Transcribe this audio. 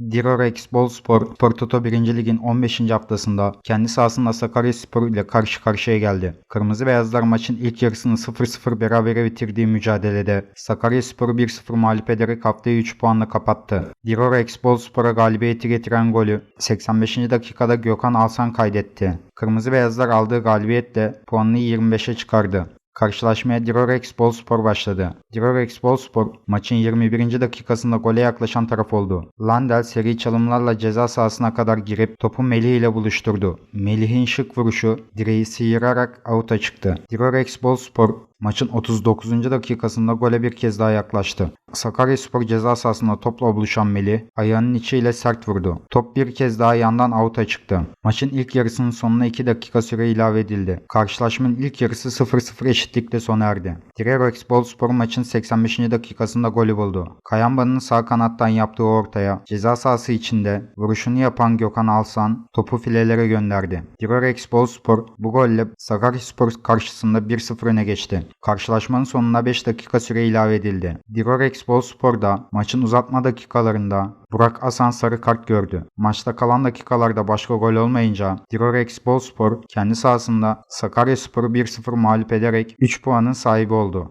Dirorex Bolspor Spor Toto 1. Lig'in 15. haftasında kendi sahasında Sakaryaspor ile karşı karşıya geldi. Kırmızı Beyazlar maçın ilk yarısını 0-0 berabere bitirdiği mücadelede Sakaryaspor'u 1-0 mağlup ederek haftayı 3 puanla kapattı. Dirorex Bolspor'a galibiyeti getiren golü 85. dakikada Gökhan Alsan kaydetti. Kırmızı Beyazlar aldığı galibiyetle puanını 25'e çıkardı. Karşılaşmaya Dirorex Bolspor başladı. Dirorex Bolspor maçın 21. dakikasında gole yaklaşan taraf oldu. Landel seri çalımlarla ceza sahasına kadar girip topu Melih ile buluşturdu. Melih'in şık vuruşu direği sıyırarak avuta çıktı. Dirorex Bolspor maçın 39. dakikasında gole bir kez daha yaklaştı. Sakaryaspor ceza sahasında topla buluşan Melih ayağının içiyle sert vurdu. Top bir kez daha yandan avuta çıktı. Maçın ilk yarısının sonuna 2 dakika süre ilave edildi. Karşılaşmanın ilk yarısı 0-0 eşitlikle sona erdi. Dirorex Bolspor maçın 85. dakikasında golü buldu. Kayamba'nın sağ kanattan yaptığı ortaya ceza sahası içinde vuruşunu yapan Gökhan Alsan topu filelere gönderdi. Dirorex Bolspor bu golle Sakaryaspor karşısında 1-0 öne geçti. Karşılaşmanın sonuna 5 dakika süre ilave edildi. Dirorex Bolspor da maçın uzatma dakikalarında Burak Asan sarı kart gördü. Maçta kalan dakikalarda başka gol olmayınca Dirorex Bolspor kendi sahasında Sakaryaspor'u 1-0 mağlup ederek 3 puanın sahibi oldu.